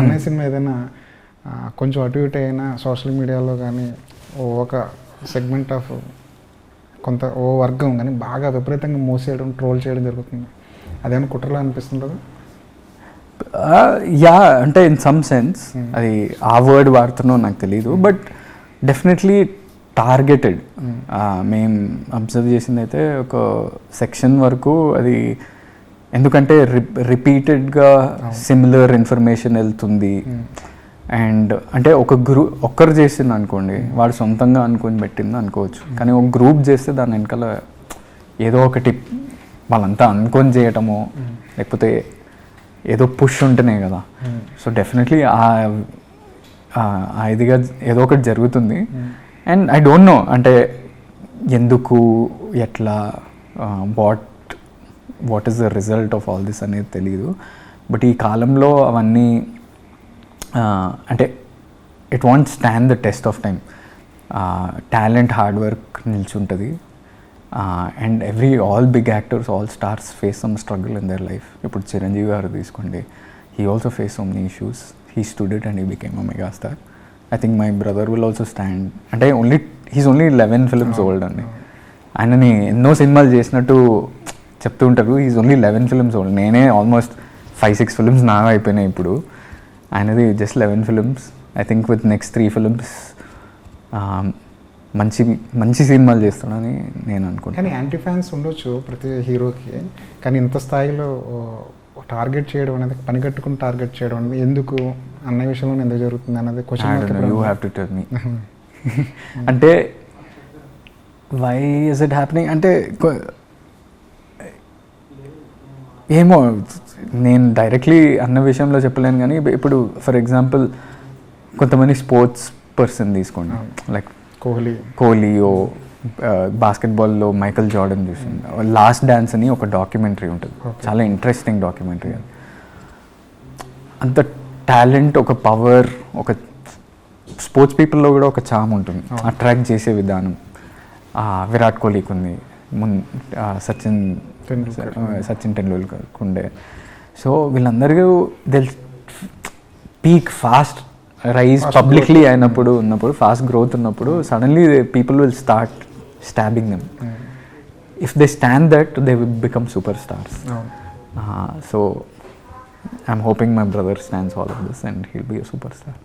అన్నయ్య సినిమా ఏదైనా కొంచెం అటు ఇటు అయినా సోషల్ మీడియాలో కానీ ఒక సెగ్మెంట్ ఆఫ్ కొంత ఓ వర్గం కానీ బాగా విపరీతంగా మోసేయడం ట్రోల్ చేయడం జరుగుతుంది. అదేమైనా కుట్రలో అనిపిస్తుంటుందా యా అంటే ఇన్ సమ్ సెన్స్ అది ఆ వర్డ్ వాడుతున్నో నాకు తెలియదు బట్ డెఫినెట్లీ టార్గెటెడ్ మేము అబ్జర్వ్ చేసింది అయితే ఒక సెక్షన్ వరకు అది ఎందుకంటే రిపీటెడ్గా సిమిలర్ ఇన్ఫర్మేషన్ వెళ్తుంది. అండ్ అంటే ఒక గ్రూ ఒక్కరు చేసింది అనుకోండి వాడు సొంతంగా అనుకొని పెట్టింది అనుకోవచ్చు. కానీ ఒక గ్రూప్ చేస్తే దాని వెనకాల ఏదో ఒకటి వాళ్ళంతా అనుకొని చేయటమో లేకపోతే ఏదో పుష్ ఉంటేనే కదా. సో డెఫినెట్లీ ఆ ఆ ఇదిగా ఏదో ఒకటి జరుగుతుంది. అండ్ ఐ డోంట్ నో అంటే ఎందుకు ఎట్లా what what is the result of all this అనేది తెలియదు బట్ ఈ కాలంలో అవన్నీ అంటే it won't stand the test of time talent hard work నిల్చుంటుంది. And every all big actors all stars face some struggle in their life ఇప్పుడు చిరంజీవి గారు తీసుకోండి. He also face so many issues he student and he became a mega star I think my brother will also stand అంటే only he's only eleven films old అండి. ఆయనని ఎన్నో సినిమాలు చేసినట్టు చెప్తూ ఉంటారు is only eleven films old నేనే almost five six films Naga అయిపోయినాయి ఇప్పుడు. ఆయనది just eleven films I think with next three films మంచి మంచి సినిమాలు చేస్తాడని నేను అనుకుంటాను కానీ యాంటీ ఫ్యాన్స్ ఉండొచ్చు ప్రతి హీరోకి కానీ ఇంత స్థాయిలో టార్గెట్ చేయడం అనేది పనిగట్టుకుని టార్గెట్ చేయడం అనేది ఎందుకు? అన్న విషయంలో ఎందుకు జరుగుతుంది అనేది question you have to tell me అంటే వై ఇస్ ఇట్ హ్యాపెనింగ్ అంటే ఏమో నేను డైరెక్ట్లీ అన్న విషయంలో చెప్పలేను కానీ ఇప్పుడు ఫర్ ఎగ్జాంపుల్ కొంతమంది స్పోర్ట్స్ పర్సన్ తీసుకోండి. లైక్ కోహ్లీ. కోహ్లీయో బాస్కెట్బాల్లో మైకల్ జార్డన్ చూసింది. లాస్ట్ డ్యాన్స్ అని ఒక డాక్యుమెంటరీ ఉంటుంది. చాలా ఇంట్రెస్టింగ్ డాక్యుమెంటరీ అది. అంత టాలెంట్ ఒక పవర్ ఒక స్పోర్ట్స్ పీపుల్లో కూడా ఒక చామ్ ఉంటుంది. అట్రాక్ట్ చేసే విధానం. విరాట్ కోహ్లీకి ఉంది మున్ సచిన్ టెండూల్కర్. సచిన్ టెండూల్కర్ ఉండే సో వీళ్ళందరూ till peak fast rise publicly అయినప్పుడు ఉన్నప్పుడు ఫాస్ట్ గ్రోత్ ఉన్నప్పుడు suddenly people will start stabbing them. If they stand that they will become super stars. So I'm hoping my brother stands all of this and he'll be a super star.